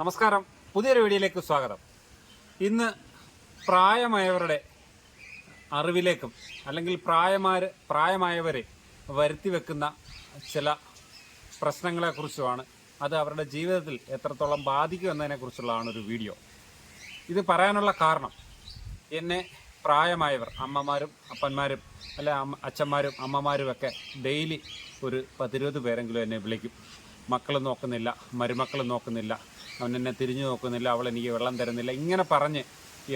നമസ്കാരം. പുതിയൊരു വീഡിയോയിലേക്ക് സ്വാഗതം. ഇന്ന് പ്രായമായവരുടെ അറിവിലേക്കും അല്ലെങ്കിൽ പ്രായമാര് പ്രായമായവരെ വരുത്തി വെക്കുന്ന ചില പ്രശ്നങ്ങളെക്കുറിച്ചുമാണ് അത് അവരുടെ ജീവിതത്തിൽ എത്രത്തോളം ബാധിക്കും എന്നതിനെക്കുറിച്ചുള്ളതാണ് ഒരു വീഡിയോ. ഇത് പറയാനുള്ള കാരണം എന്നെ പ്രായമായവർ അമ്മമാരും അപ്പന്മാരും അല്ലെ അച്ഛന്മാരും അമ്മമാരും ഒക്കെ ഡെയിലി ഒരു പത്തിരുപത് പേരെങ്കിലും എന്നെ വിളിക്കും. മക്കൾ നോക്കുന്നില്ല മരുമക്കൾ നോക്കുന്നില്ല അവൻ എന്നെ തിരിഞ്ഞു നോക്കുന്നില്ല അവൾ എനിക്ക് വെള്ളം തരുന്നില്ല. ഇങ്ങനെ പറഞ്ഞ്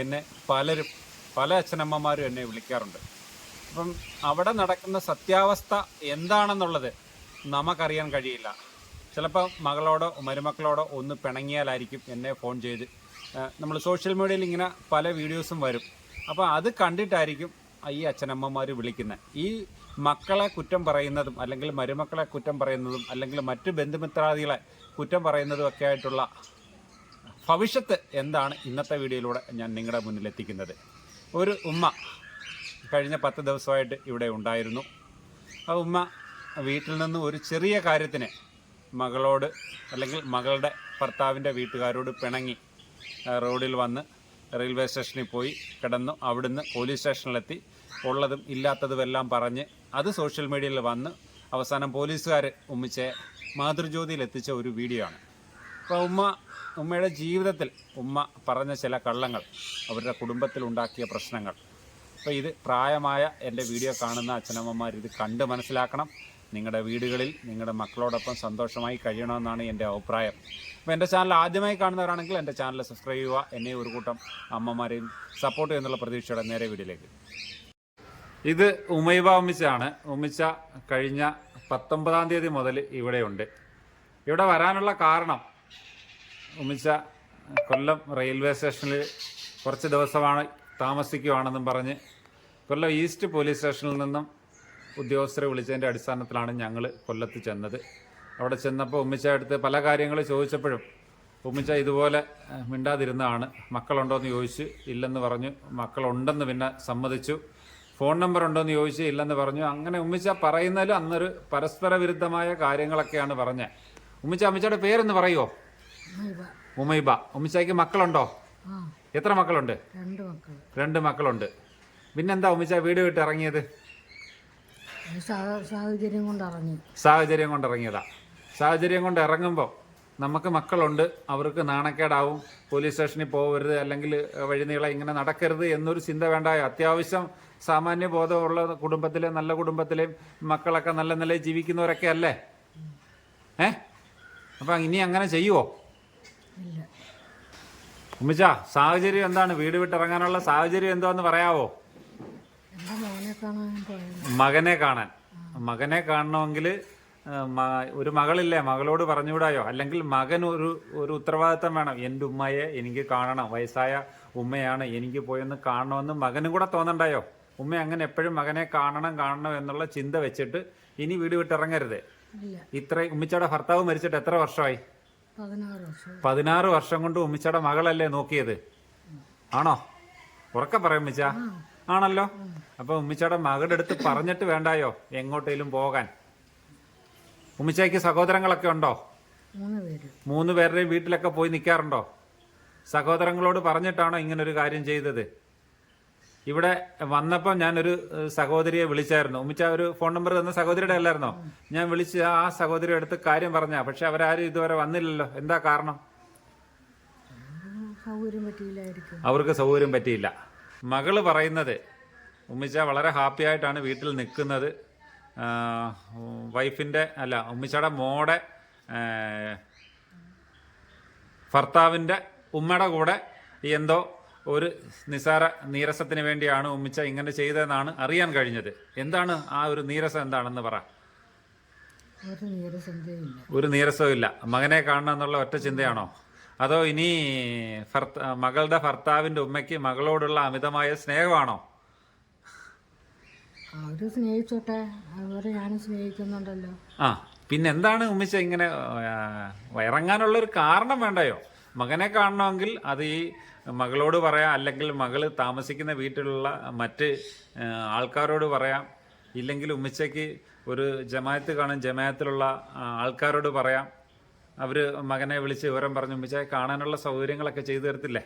എന്നെ പലരും പല അച്ഛനമ്മമാരും എന്നെ വിളിക്കാറുണ്ട്. അപ്പം അവിടെ നടക്കുന്ന സത്യാവസ്ഥ എന്താണെന്നുള്ളത് നമുക്കറിയാൻ കഴിയില്ല. ചിലപ്പോൾ മകളോടോ മരുമക്കളോടോ ഒന്ന് പിണങ്ങിയാലായിരിക്കും എന്നെ ഫോൺ ചെയ്ത്. നമ്മൾ സോഷ്യൽ മീഡിയയിൽ ഇങ്ങനെ പല വീഡിയോസും വരും. അപ്പോൾ അത് കണ്ടിട്ടായിരിക്കും ഈ അച്ഛനമ്മമാർ വിളിക്കുന്നത് ഈ മക്കളെ കുറ്റം പറയുന്നതും അല്ലെങ്കിൽ മരുമക്കളെ കുറ്റം പറയുന്നതും അല്ലെങ്കിൽ മറ്റ് ബന്ധുമിത്രാദികളെ കുറ്റം പറയുന്നതും ഒക്കെ ആയിട്ടുള്ള ഭവിഷ്യത്ത് എന്താണ് ഇന്നത്തെ വീഡിയോയിലൂടെ ഞാൻ നിങ്ങളുടെ മുന്നിൽ എത്തിക്കുന്നത്. ഒരു ഉമ്മ കഴിഞ്ഞ പത്ത് ദിവസമായിട്ട് ഇവിടെ ഉണ്ടായിരുന്നു. ആ ഉമ്മ വീട്ടിൽ നിന്ന് ഒരു ചെറിയ കാര്യത്തിന് മകളോട് അല്ലെങ്കിൽ മകളുടെ ഭർത്താവിന്റെ വീട്ടുകാരോട് പിണങ്ങി റോഡിൽ വന്ന് റെയിൽവേ സ്റ്റേഷനിൽ പോയി കിടന്നു. അവിടുന്ന് പോലീസ് സ്റ്റേഷനിലെത്തി. ഉള്ളതും ഇല്ലാത്തതും എല്ലാം പറഞ്ഞ് അത് സോഷ്യൽ മീഡിയയിൽ വന്ന് അവസാനം പോലീസുകാർ ഉമ്മിച്ചെ മാതൃജ്യോതിയിൽ എത്തിച്ച ഒരു വീഡിയോ ആണ്. അപ്പോൾ ഉമ്മ ഉമ്മയുടെ ജീവിതത്തിൽ ഉമ്മ പറഞ്ഞ ചില കള്ളങ്ങൾ അവരുടെ കുടുംബത്തിൽ ഉണ്ടാക്കിയ പ്രശ്നങ്ങൾ. അപ്പോൾ ഇത് പ്രായമായ എന്റെ വീഡിയോ കാണുന്ന അച്ഛനമ്മമാർ ഇത് കണ്ട് മനസ്സിലാക്കണം. നിങ്ങളുടെ വീടുകളിൽ നിങ്ങളുടെ മക്കളോടൊപ്പം സന്തോഷമായി കഴിയണമെന്നാണ് എന്റെ അഭിപ്രായം. അപ്പോൾ എന്റെ ചാനൽ ആദ്യമായി കാണുന്നവരാണെങ്കിൽ എന്റെ ചാനൽ സബ്സ്ക്രൈബ് ചെയ്യുക. എന്നെ ഒരു കൂട്ടം അമ്മമാരെയും സപ്പോർട്ട് ചെയ്യുന്നുള്ള പ്രതീക്ഷയോടെ നേരെ വീഡിയോയിലേക്ക്. ഇത് ഉമൈബ ഉമ്മിച്ചാണ് ഉമ്മിച്ച കഴിഞ്ഞ പത്തൊമ്പതാം തീയതി മുതൽ ഇവിടെയുണ്ട്. ഇവിടെ വരാനുള്ള കാരണം ഉമ്മിച്ച കൊല്ലം റെയിൽവേ സ്റ്റേഷനിൽ കുറച്ച് ദിവസമാണ് താമസിക്കുവാണെന്നും പറഞ്ഞ് കൊല്ലം ഈസ്റ്റ് പോലീസ് സ്റ്റേഷനിൽ നിന്നും ഉദ്യോഗസ്ഥരെ വിളിച്ചതിന്റെ അടിസ്ഥാനത്തിലാണ് ഞങ്ങൾ കൊല്ലത്ത് ചെന്നത്. അവിടെ ചെന്നപ്പോൾ ഉമ്മിച്ച അടുത്ത് പല കാര്യങ്ങൾ ചോദിച്ചപ്പോഴും ഉമ്മിച്ച ഇതുപോലെ മിണ്ടാതിരുന്നതാണ് മക്കളുണ്ടോ എന്ന് ചോദിച്ചു ഇല്ലെന്ന് പറഞ്ഞു. മക്കളുണ്ടെന്ന് പിന്നെ സമ്മതിച്ചു. ഫോൺ നമ്പർ ഉണ്ടോ എന്ന് ചോദിച്ചു ഇല്ലെന്ന് പറഞ്ഞു. അങ്ങനെ ഉമ്മിച്ച പറയുന്നതിൽ അന്നൊരു പരസ്പര വിരുദ്ധമായ കാര്യങ്ങളൊക്കെയാണ് പറഞ്ഞത് ഉമ്മിച്ച അമ്മിച്ചയുടെ പേരെന്ന് പറയുമോ ഉമൈബ. ഉമ്മിച്ചയ്ക്ക് മക്കളുണ്ടോ? എത്ര മക്കളുണ്ട്? രണ്ട് മക്കളുണ്ട്. പിന്നെന്താ ഉമ്മിച്ച വീട് വിട്ട് ഇറങ്ങിയത്? സാഹചര്യം കൊണ്ട് ഇറങ്ങി. സാഹചര്യം കൊണ്ട് ഇറങ്ങിയതാ. സാഹചര്യം കൊണ്ട് ഇറങ്ങുമ്പോൾ നമുക്ക് മക്കളുണ്ട് അവർക്ക് നാണക്കേടാവും പോലീസ് സ്റ്റേഷനിൽ പോകരുത് അല്ലെങ്കിൽ വഴിനീള ഇങ്ങനെ നടക്കരുത് എന്നൊരു ചിന്ത വേണ്ട. അത്യാവശ്യം സാമാന്യ ബോധമുള്ള കുടുംബത്തിലെ നല്ല കുടുംബത്തിലെയും മക്കളൊക്കെ നല്ല നിലയിൽ ജീവിക്കുന്നവരൊക്കെ അല്ലേ? ഏ? അപ്പം ഇനി അങ്ങനെ ചെയ്യുവോ? ഉമ്മിച്ച സാഹചര്യം എന്താണ്? വീട് വിട്ടിറങ്ങാനുള്ള സാഹചര്യം എന്താന്ന് പറയാവോ? മകനെ കാണാൻ. മകനെ കാണണമെങ്കിൽ ഒരു മകളില്ലേ മകളോട് പറഞ്ഞുകൂടായോ അല്ലെങ്കിൽ മകൻ ഒരു ഒരു ഉത്തരവാദിത്തം വേണം. എന്റെ ഉമ്മയെ എനിക്ക് കാണണം. വയസ്സായ ഉമ്മയാണ് എനിക്ക് പോയൊന്ന് കാണണമെന്ന് മകനും കൂടെ തോന്നണ്ടായോ? ഉമ്മ അങ്ങനെ എപ്പോഴും മകനെ കാണണം കാണണം എന്നുള്ള ചിന്ത വെച്ചിട്ട് ഇനി വീട് വിട്ടിറങ്ങരുത് ഇത്ര ഉമ്മിച്ചയുടെ ഭർത്താവ് മരിച്ചിട്ട് എത്ര വർഷമായി? പതിനാറ് വർഷം. പതിനാറ് വർഷം കൊണ്ട് ഉമ്മിച്ചയുടെ മകളല്ലേ നോക്കിയത്? ആണോ? ഉറക്കെ പറയും ഉമ്മിച്ച. ആണല്ലോ? അപ്പൊ ഉമ്മിച്ചയുടെ മകളുടെ അടുത്ത് പറഞ്ഞിട്ട് വേണ്ടായോ? എങ്ങോട്ടേലും പോകാൻ. ഉമ്മിച്ചയ്ക്ക് സഹോദരങ്ങളൊക്കെ ഉണ്ടോ? മൂന്ന് പേര്. മൂന്ന് പേരുടെയും വീട്ടിലൊക്കെ പോയി നിൽക്കാറുണ്ടോ സഹോദരങ്ങളോട് പറഞ്ഞിട്ടാണോ ഇങ്ങനൊരു കാര്യം ചെയ്തത്? ഇവിടെ വന്നപ്പോൾ ഞാനൊരു സഹോദരിയെ വിളിച്ചായിരുന്നു. ഉമ്മിച്ച ഒരു ഫോൺ നമ്പർ തന്ന സഹോദരിയുടെ അല്ലായിരുന്നോ? ഞാൻ വിളിച്ച് ആ സഹോദരിയുടെ അടുത്ത് കാര്യം പറഞ്ഞ. പക്ഷെ അവരാരും ഇതുവരെ വന്നില്ലല്ലോ. എന്താ കാരണം? അവർക്ക് സൗകര്യം പറ്റിയില്ല. മകൾ പറയുന്നത് ഉമ്മിച്ച വളരെ ഹാപ്പി ആയിട്ടാണ് വീട്ടിൽ നിൽക്കുന്നത്. വൈഫിന്റെ അല്ല ഉമ്മിച്ചയുടെ മോടെ ഭർത്താവിന്റെ ഉമ്മയുടെ കൂടെ എന്തോ ഒരു നിസാര നീരസത്തിന് വേണ്ടിയാണ് ഉമ്മിച്ച ഇങ്ങനെ ചെയ്തതെന്നാണ് അറിയാൻ കഴിഞ്ഞത്. എന്താണ് ആ ഒരു നീരസം എന്താണെന്ന് പറ. ഒരു നീരസവും ഇല്ല. മകനെ കാണണം എന്നുള്ള ഒറ്റ ചിന്തയാണോ? അതോ ഇനി ഭർത്ത മകളുടെ ഭർത്താവിന്റെ ഉമ്മയ്ക്ക് മകളോടുള്ള അമിതമായ സ്നേഹമാണോ? അവർ സ്നേഹിച്ചോട്ടെ. അവരെ ഞാനും സ്നേഹിക്കുന്നുണ്ടല്ലോ. ആ പിന്നെ എന്താണ് ഉമ്മിച്ച ഇങ്ങനെ ഇറങ്ങാനുള്ള ഒരു കാരണം വേണ്ടയോ? മകനെ കാണണമെങ്കിൽ അത് ഈ മകളോട് പറയാം അല്ലെങ്കിൽ മകൾ താമസിക്കുന്ന വീട്ടിലുള്ള മറ്റ് ആൾക്കാരോട് പറയാം. ഇല്ലെങ്കിൽ ഉമ്മിച്ചയ്ക്ക് ഒരു ജമായത്ത് കാണും ജമായത്തിലുള്ള ആൾക്കാരോട് പറയാം. അവർ മകനെ വിളിച്ച് വിവരം പറഞ്ഞു ഉമ്മിച്ചയെ കാണാനുള്ള സൗകര്യങ്ങളൊക്കെ ചെയ്തു തരത്തില്ലേ?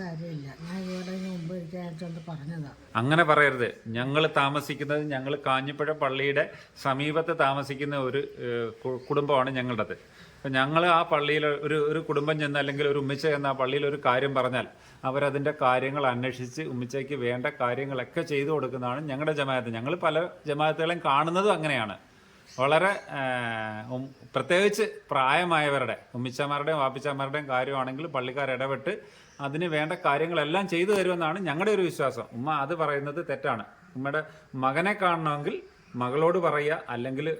കാര്യമില്ല. ഞാൻ അങ്ങനെ പറയരുത്. ഞങ്ങൾ താമസിക്കുന്നത് ഞങ്ങൾ കാഞ്ഞിപ്പുഴ പള്ളിയുടെ സമീപത്ത് താമസിക്കുന്ന ഒരു കുടുംബമാണ് ഞങ്ങളുടേത്. അപ്പം ഞങ്ങൾ ആ പള്ളിയിൽ ഒരു ഒരു കുടുംബം ചെന്ന് അല്ലെങ്കിൽ ഒരു ഉമ്മിച്ച എന്ന ആ പള്ളിയിൽ ഒരു കാര്യം പറഞ്ഞാൽ അവരതിന്റെ കാര്യങ്ങൾ അന്വേഷിച്ച് ഉമ്മിച്ചയ്ക്ക് വേണ്ട കാര്യങ്ങളൊക്കെ ചെയ്തു കൊടുക്കുന്നതാണ് ഞങ്ങളുടെ ജമാഅത്ത്. ഞങ്ങൾ പല ജമാഅത്തുകളെയും കാണുന്നതും അങ്ങനെയാണ്. വളരെ പ്രത്യേകിച്ച് പ്രായമായവരുടെ ഉമ്മിച്ചമാരുടെയും വാപ്പിച്ചമാരുടെയും കാര്യമാണെങ്കിൽ പള്ളിക്കാർ ഇടപെട്ട് അതിന് വേണ്ട കാര്യങ്ങളെല്ലാം ചെയ്തു തരുമെന്നാണ് ഞങ്ങളുടെ ഒരു വിശ്വാസം. ഉമ്മ അത് പറയുന്നത് തെറ്റാണ്. ഉമ്മയുടെ മകനെ കാണണമെങ്കിൽ മകളോട് പറയുക അല്ലെങ്കിൽ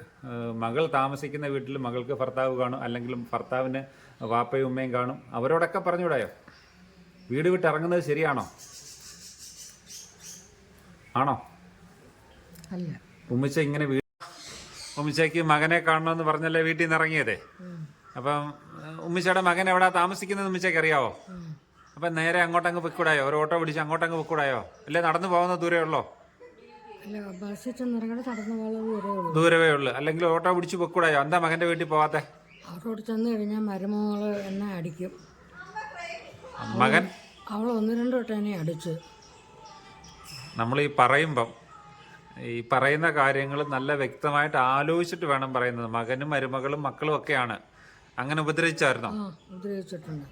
മകൾ താമസിക്കുന്ന വീട്ടിൽ മകൾക്ക് ഭർത്താവ് കാണും അല്ലെങ്കിൽ ഭർത്താവിന് വാപ്പയും ഉമ്മയും കാണും. അവരോടൊക്കെ പറഞ്ഞുവിടായോ? വീട് വിട്ട് ഇറങ്ങുന്നത് ശരിയാണോ? ആണോ? ഉമ്മിച്ച ഇങ്ങനെ ഉമ്മിച്ചയ്ക്ക് മകനെ കാണണമെന്ന് പറഞ്ഞല്ലേ വീട്ടിൽ നിന്ന് ഇറങ്ങിയതേ. അപ്പം ഉമ്മിച്ചയുടെ മകൻ എവിടാ താമസിക്കുന്നത് ഉമ്മിച്ചയ്ക്ക് അറിയാവോ? അപ്പൊ നേരെ അങ്ങോട്ടങ്ങ് പൊയ്ക്കൂടായോ? ഒരു ഓട്ടോ പിടിച്ച് അങ്ങോട്ടങ്ങ് പൊയ്ക്കൂടായോ? അല്ലേ നടന്നു പോകുന്ന ദൂരേ ഉള്ളോ? ദൂരവേ ഉള്ളു. അല്ലെങ്കിൽ ഓട്ടോ പിടിച്ച് പൊയ്ക്കൂടായോ? എന്താ മകന്റെ വീട്ടിൽ പോവാത്തെ? അവരോട് ചെന്ന് കഴിഞ്ഞാൽ മരുമകൾ എന്നെ അടിക്കും. മകൻ? അവൾ ഒന്ന് രണ്ട് വട്ടം എന്നെ അടിച്ച്. നമ്മൾ ഈ പറയുമ്പം ഈ പറയുന്ന കാര്യങ്ങൾ നല്ല വ്യക്തമായിട്ട് ആലോചിച്ചിട്ട് വേണം പറയുന്നത്. മകനും മരുമകളും മക്കളും ഒക്കെയാണ്. അങ്ങനെ ഉപദ്രവിച്ചായിരുന്നോ? ഉപദ്രവിച്ചിട്ടുണ്ട്.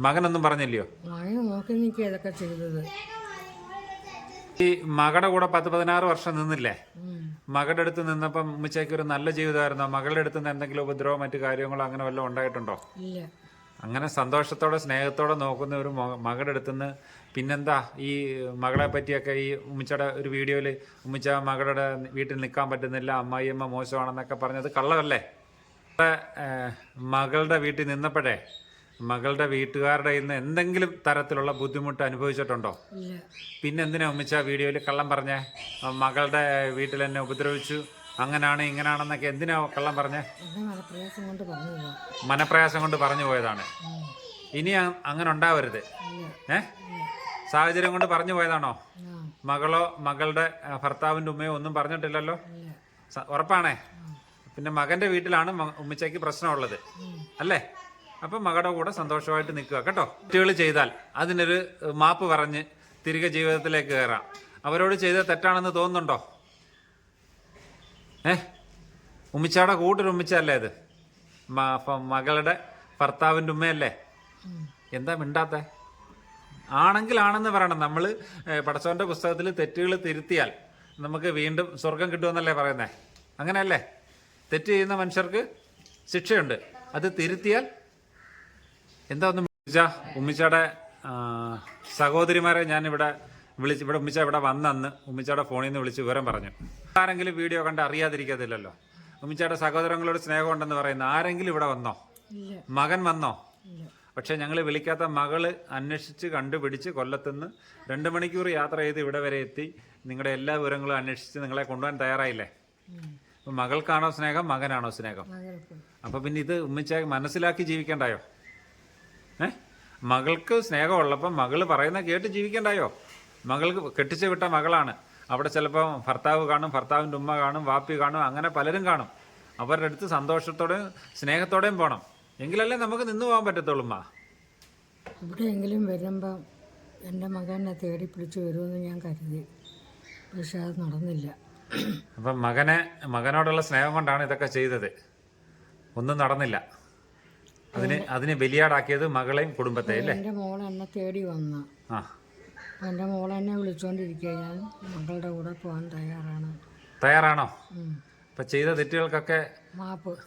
മകനൊന്നും പറഞ്ഞില്ലയോ? നോക്കി നിൽക്കുക ഇതൊക്കെ ചെയ്തത്. ഈ മകളുടെ കൂടെ പത്ത് പതിനാറ് വർഷം നിന്നില്ലേ. മകളുടെ അടുത്ത് നിന്നപ്പം ഉമ്മച്ചയ്ക്ക് ഒരു നല്ല ജീവിതമായിരുന്നു? മകളുടെ അടുത്ത് നിന്ന് എന്തെങ്കിലും ഉപദ്രവം മറ്റു കാര്യങ്ങളോ അങ്ങനെ വല്ലതും ഉണ്ടായിട്ടുണ്ടോ? ഇല്ല. അങ്ങനെ സന്തോഷത്തോടെ സ്നേഹത്തോടെ നോക്കുന്ന ഒരു മക- മകളുടെ അടുത്തുനിന്ന് പിന്നെന്താ ഈ മകളെ പറ്റിയൊക്കെ ഈ ഉമ്മിച്ചയുടെ ഒരു വീഡിയോയിൽ ഉമ്മിച്ച മകളുടെ വീട്ടിൽ നിൽക്കാൻ പറ്റുന്നില്ല അമ്മായിയമ്മ മോശമാണെന്നൊക്കെ പറഞ്ഞത് കള്ളമല്ലേ മകളുടെ, വീട്ടിൽ നിന്നപ്പോഴേ മകളുടെ വീട്ടുകാരുടെ ഇന്ന് എന്തെങ്കിലും തരത്തിലുള്ള ബുദ്ധിമുട്ട് അനുഭവിച്ചിട്ടുണ്ടോ? പിന്നെ എന്തിനാ ഉമ്മിച്ച വീഡിയോയിൽ കള്ളം പറഞ്ഞേ? മകളുടെ വീട്ടിൽ എന്നെ ഉപദ്രവിച്ചു അങ്ങനാണ് ഇങ്ങനാണെന്നൊക്കെ എന്തിനാ കള്ളം പറഞ്ഞേ? മനപ്രയാസം കൊണ്ട് പറഞ്ഞു പോയതാണ്. ഇനി അങ്ങനെ ഉണ്ടാവരുത്. ഏ? സാഹചര്യം കൊണ്ട് പറഞ്ഞു പോയതാണോ? മകളോ മകളുടെ ഭർത്താവിന്റെ ഉമ്മയോ ഒന്നും പറഞ്ഞിട്ടില്ലല്ലോ? ഉറപ്പാണേ? പിന്നെ മകന്റെ വീട്ടിലാണ് ഉമ്മിച്ചയ്ക്ക് പ്രശ്നമുള്ളത്. അല്ലേ? അപ്പൊ മകളുടെ കൂടെ സന്തോഷമായിട്ട് നിൽക്കുക കേട്ടോ. തെറ്റുകൾ ചെയ്താൽ അതിനൊരു മാപ്പ് പറഞ്ഞ് തിരികെ ജീവിതത്തിലേക്ക് കയറാം. അവരോട് ചെയ്ത തെറ്റാണെന്ന് തോന്നുന്നുണ്ടോ? ഏ? ഉമ്മിച്ചയുടെ കൂട്ടൊരു ഉമ്മിച്ചല്ലേ അത്? മകളുടെ ഭർത്താവിന്റെ ഉമ്മയല്ലേ. എന്താ മിണ്ടാത്ത? ആണെങ്കിൽ ആണെന്ന് പറയണം നമ്മൾ പടച്ചവന്റെ പുസ്തകത്തിൽ തെറ്റുകൾ തിരുത്തിയാൽ നമുക്ക് വീണ്ടും സ്വർഗം കിട്ടുമെന്നല്ലേ പറയുന്നേ? അങ്ങനെയല്ലേ? തെറ്റ് ചെയ്യുന്ന മനുഷ്യർക്ക് ശിക്ഷയുണ്ട്. അത് തിരുത്തിയാൽ എന്താ ഒന്ന് ഉമ്മിച്ച ഉമ്മിച്ചയുടെ സഹോദരിമാരെ ഞാൻ ഇവിടെ വിളിച്ച് ഇവിടെ ഉമ്മിച്ച ഇവിടെ വന്നന്ന് ഉമ്മിച്ചയുടെ ഫോണിൽ നിന്ന് വിളിച്ച് വിവരം പറഞ്ഞു. ആരെങ്കിലും വീഡിയോ കണ്ട് അറിയാതിരിക്കത്തില്ലല്ലോ. ഉമ്മിച്ചയുടെ സഹോദരങ്ങളോട് സ്നേഹമുണ്ടെന്ന് പറയുന്ന. ആരെങ്കിലും ഇവിടെ വന്നോ? മകൻ വന്നോ? പക്ഷെ ഞങ്ങൾ വിളിക്കാത്ത മകൾ അന്വേഷിച്ച് കണ്ടുപിടിച്ച് കൊല്ലത്തുനിന്ന് രണ്ട് മണിക്കൂർ യാത്ര ചെയ്ത് ഇവിടെ വരെ എത്തി. നിങ്ങളുടെ എല്ലാ വിവരങ്ങളും അന്വേഷിച്ച് നിങ്ങളെ കൊണ്ടുപോകാൻ തയ്യാറായില്ലേ. അപ്പൊ മകൾക്കാണോ സ്നേഹം? മകനാണോ സ്നേഹം? അപ്പോൾ അപ്പൊ പിന്നെ ഇത് ഉമ്മിച്ച മനസ്സിലാക്കി ജീവിക്കണ്ടായോ? ഏ? മകൾക്ക് സ്നേഹമുള്ളപ്പം മകൾ പറയുന്ന കേട്ട് ജീവിക്കണ്ടായോ? മകൾക്ക് കെട്ടിച്ചു വിട്ട മകളാണ്. അവിടെ ചിലപ്പോൾ ഭർത്താവ് കാണും ഭർത്താവിന്റെ ഉമ്മ കാണും വാപ്പി കാണും അങ്ങനെ പലരും കാണും. അവരുടെ അടുത്ത് സന്തോഷത്തോടെയും സ്നേഹത്തോടെയും പോകണം എങ്കിലല്ലേ നമുക്ക് നിന്ന് പോകാൻ പറ്റത്തുള്ളൂ മാ എവിടെയെങ്കിലും വരുമ്പം എന്റെ മകനെ തേടി പിടിച്ച് വരുമെന്ന് ഞാൻ കരുതി. പക്ഷെ അത് നടന്നില്ല. അപ്പം മകനെ മകനോടുള്ള സ്നേഹം കൊണ്ടാണ് ഇതൊക്കെ ചെയ്തത്. ഒന്നും നടന്നില്ല. അതിന് അതിന് ബലിയാടാക്കിയത് മകളെയും കുടുംബത്തെ അല്ലേ? എന്റെ മോൾ എന്നെ തേടി വന്ന. ആ. എന്റെ മോൾ എന്നെ വിളിച്ചുകൊണ്ടിരിക്കുക ഞാൻ മകളുടെ കൂടെ പോകാൻ തയ്യാറാണ്. തയ്യാറാണോ? ഉം. ഇപ്പം ചെയ്ത തെറ്റുകൾക്കൊക്കെ മാപ്പ്.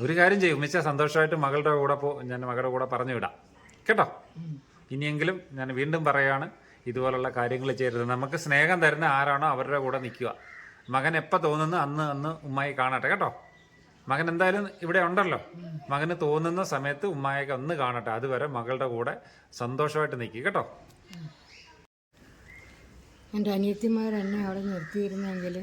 ഒരു കാര്യം ചെയ്യും ഉമ്മച്ച സന്തോഷമായിട്ട് മകളുടെ കൂടെ പോ ഞാൻ മകളുടെ കൂടെ പറഞ്ഞു വിടാം. കേട്ടോ? ഇനിയെങ്കിലും ഞാൻ വീണ്ടും പറയുകയാണ് ഇതുപോലുള്ള കാര്യങ്ങൾ ചെയ്യരുത്. നമുക്ക് സ്നേഹം തരുന്ന ആരാണോ അവരുടെ കൂടെ നിൽക്കുക. മകൻ എപ്പോൾ തോന്നുന്നു അന്ന് അന്ന് ഉമ്മായി കാണട്ടെ കേട്ടോ? മകൻ എന്തായാലും ഇവിടെ ഉണ്ടല്ലോ. മകന് തോന്നുന്ന സമയത്ത് ഉമ്മായൊക്കെ ഒന്ന് കാണട്ടെ. അതുവരെ മകളുടെ കൂടെ സന്തോഷമായിട്ട് നിൽക്കുക കേട്ടോ? എന്റെ അനിയത്തിമാരെന്നെ അവിടെ നിർത്തിയിരുന്നെങ്കിൽ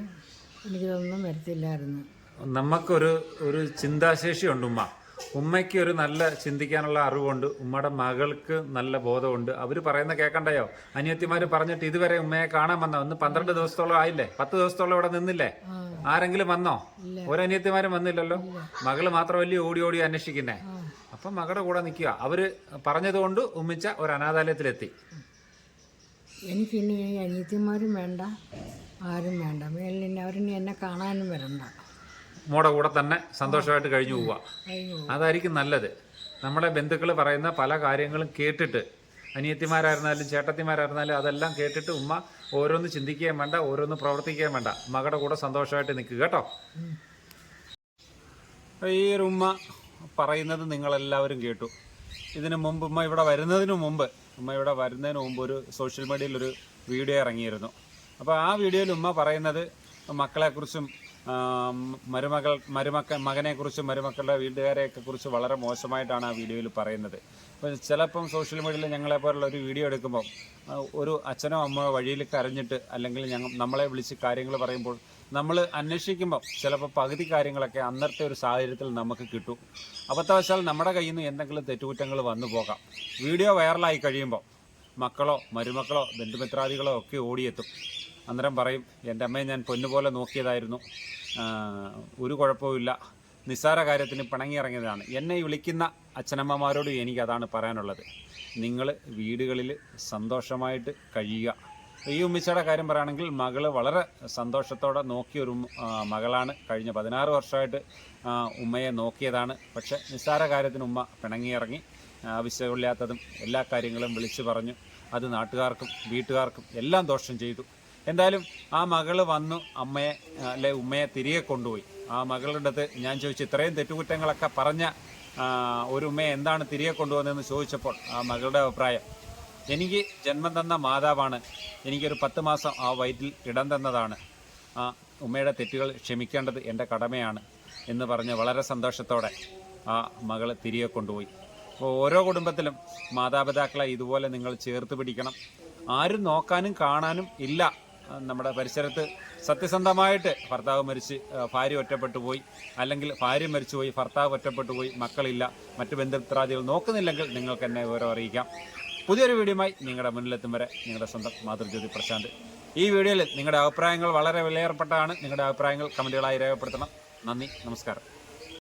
എനിക്കിതൊന്നും വരത്തില്ലായിരുന്നു. നമുക്കൊരു ഒരു ചിന്താശേഷി ഉണ്ട് ഉമ്മ. ഉമ്മയ്ക്ക് ഒരു നല്ല ചിന്തിക്കാനുള്ള അറിവുണ്ട്. ഉമ്മയുടെ മകൾക്ക് നല്ല ബോധമുണ്ട്. അവർ പറയുന്ന കേൾക്കണ്ടയോ അനിയത്തിമാർ പറഞ്ഞിട്ട് ഇതുവരെ ഉമ്മയെ കാണാൻ വന്നോ? ഒന്ന് പന്ത്രണ്ട് ദിവസത്തോളം ആയില്ലേ? പത്ത് ദിവസത്തോളം ഇവിടെ നിന്നില്ലേ? ആരെങ്കിലും വന്നോ. ഒരനിയത്തിമാരും വന്നില്ലല്ലോ? മകൾ വലിയ ഓടി ഓടി അന്വേഷിക്കുന്നേ. അപ്പൊ മകളുടെ കൂടെ നിൽക്കുക. അവർ പറഞ്ഞതുകൊണ്ട് ഉമ്മിച്ച ഒരു അനാഥാലയത്തിലെത്തി. എനിക്കിനി ഈ അനിയത്തിമാരും വേണ്ട ആരും വേണ്ട. മേലിന് അവരിനി എന്നെ കാണാനും വരണ്ട. മോടെ കൂടെ തന്നെ സന്തോഷമായിട്ട് കഴിഞ്ഞു പോവുക. അതായിരിക്കും നല്ലത്. നമ്മളെ ബന്ധുക്കൾ പറയുന്ന പല കാര്യങ്ങളും കേട്ടിട്ട് അനിയത്തിമാരായിരുന്നാലും ചേട്ടത്തിമാരായിരുന്നാലും അതെല്ലാം കേട്ടിട്ട് ഉമ്മ ഓരോന്ന് ചിന്തിക്കുകയും വേണ്ട ഓരോന്ന് പ്രവർത്തിക്കുകയും വേണ്ട. മകളുടെ കൂടെ സന്തോഷമായിട്ട് നിൽക്കുക കേട്ടോ. ഈ ഒരു ഉമ്മ പറയുന്നത് നിങ്ങളെല്ലാവരും കേട്ടു. ഇതിന് മുമ്പ് ഉമ്മ ഇവിടെ വരുന്നതിന് മുമ്പ് ഉമ്മ ഇവിടെ വരുന്നതിന് മുമ്പ് ഒരു സോഷ്യൽ മീഡിയയിൽ ഒരു വീഡിയോ ഇറങ്ങിയിരുന്നു. അപ്പോൾ ആ വീഡിയോയിൽ ഉമ്മ പറയുന്നത് മക്കളെക്കുറിച്ചും മരുമകൾ മരുമക്ക മകനെക്കുറിച്ചും മരുമക്കളുടെ വീട്ടുകാരെയൊക്കെ കുറിച്ച് വളരെ മോശമായിട്ടാണ് ആ വീഡിയോയിൽ പറയുന്നത്. അപ്പോൾ ചിലപ്പം സോഷ്യൽ മീഡിയയിൽ ഞങ്ങളെ പോലുള്ള ഒരു വീഡിയോ എടുക്കുമ്പോൾ ഒരു അച്ഛനോ അമ്മയോ വഴിയിൽ കരഞ്ഞിട്ട് അല്ലെങ്കിൽ ഞങ്ങൾ നമ്മളെ വിളിച്ച് കാര്യങ്ങൾ പറയുമ്പോൾ നമ്മൾ അന്വേഷിക്കുമ്പോൾ ചിലപ്പോൾ പകുതി കാര്യങ്ങളൊക്കെ അന്നത്തെ ഒരു സാഹചര്യത്തിൽ നമുക്ക് കിട്ടും. അബദ്ധവശാൽ നമ്മുടെ കയ്യിൽ നിന്ന് എന്തെങ്കിലും തെറ്റുകുറ്റങ്ങൾ വന്നു പോകാം. വീഡിയോ വൈറലായി കഴിയുമ്പോൾ മക്കളോ മരുമക്കളോ ബന്ധുമിത്രാദികളോ ഒക്കെ ഓടിയെത്തും. അന്നേരം പറയും എന്റെ അമ്മയെ ഞാൻ പൊന്നുപോലെ നോക്കിയതായിരുന്നു. ഒരു കുഴപ്പവുമില്ല നിസ്സാര കാര്യത്തിന് പിണങ്ങിയിറങ്ങിയതാണ്. എന്നെ വിളിക്കുന്ന അച്ഛനമ്മമാരോട് എനിക്ക് അതാണ് പറയാനുള്ളത്. നിങ്ങൾ വീടുകളിൽ സന്തോഷമായിട്ട് കഴിയുക. ഈ ഉമ്മിച്ചയുടെ കാര്യം പറയുകയാണെങ്കിൽ മകൾ വളരെ സന്തോഷത്തോടെ നോക്കിയൊരു മകളാണ്. കഴിഞ്ഞ പതിനാറ് വർഷമായിട്ട് ഉമ്മയെ നോക്കിയതാണ്. പക്ഷെ നിസ്സാര കാര്യത്തിന് ഉമ്മ പിണങ്ങിയിറങ്ങി ആവശ്യമില്ലാത്തതും എല്ലാ കാര്യങ്ങളും വിളിച്ചു പറഞ്ഞു. അത് നാട്ടുകാർക്കും വീട്ടുകാർക്കും എല്ലാം ദോഷം ചെയ്തു. എന്തായാലും ആ മകൾ വന്നു അമ്മയെ അല്ലെ ഉമ്മയെ തിരികെ കൊണ്ടുപോയി. ആ മകളുടെ അടുത്ത് ഞാൻ ചോദിച്ചു ഇത്രയും തെറ്റുകുറ്റങ്ങളൊക്കെ പറഞ്ഞ ഒരു ഉമ്മയെ എന്താണ് തിരികെ കൊണ്ടുവന്നതെന്ന് ചോദിച്ചപ്പോൾ ആ മകളുടെ അഭിപ്രായം എനിക്ക് ജന്മം തന്ന മാതാവാണ്. എനിക്കൊരു പത്ത് മാസം ആ വയറ്റിൽ ഇടം തന്നതാണ്. ആ ഉമ്മയുടെ തെറ്റുകൾ ക്ഷമിക്കേണ്ടത് എന്റെ കടമയാണ് എന്ന് പറഞ്ഞ് വളരെ സന്തോഷത്തോടെ ആ മകൾ തിരികെ കൊണ്ടുപോയി. അപ്പോൾ ഓരോ കുടുംബത്തിലും മാതാപിതാക്കളെ ഇതുപോലെ നിങ്ങൾ ചേർത്ത് പിടിക്കണം. ആരും നോക്കാനും കാണാനും ഇല്ല. നമ്മുടെ പരിസരത്ത് സത്യസന്ധമായിട്ട് ഭർത്താവ് മരിച്ച് ഭാര്യ ഒറ്റപ്പെട്ടു പോയി. അല്ലെങ്കിൽ ഭാര്യ മരിച്ചുപോയി ഭർത്താവ് ഒറ്റപ്പെട്ടു പോയി മക്കളില്ല മറ്റു ബന്ധുത്രാദികൾ നോക്കുന്നില്ലെങ്കിൽ നിങ്ങൾക്ക് എന്നെ വിവരം അറിയിക്കാം. പുതിയൊരു വീഡിയോയുമായി നിങ്ങളുടെ മുന്നിലെത്തും വരെ നിങ്ങളുടെ സ്വന്തം മാതൃജ്യോതി പ്രശാന്ത്. ഈ വീഡിയോയിൽ നിങ്ങളുടെ അഭിപ്രായങ്ങൾ വളരെ വിലയേർപ്പെട്ടതാണ്. നിങ്ങളുടെ അഭിപ്രായങ്ങൾ കമന്റുകളായി രേഖപ്പെടുത്തണം. നന്ദി നമസ്കാരം.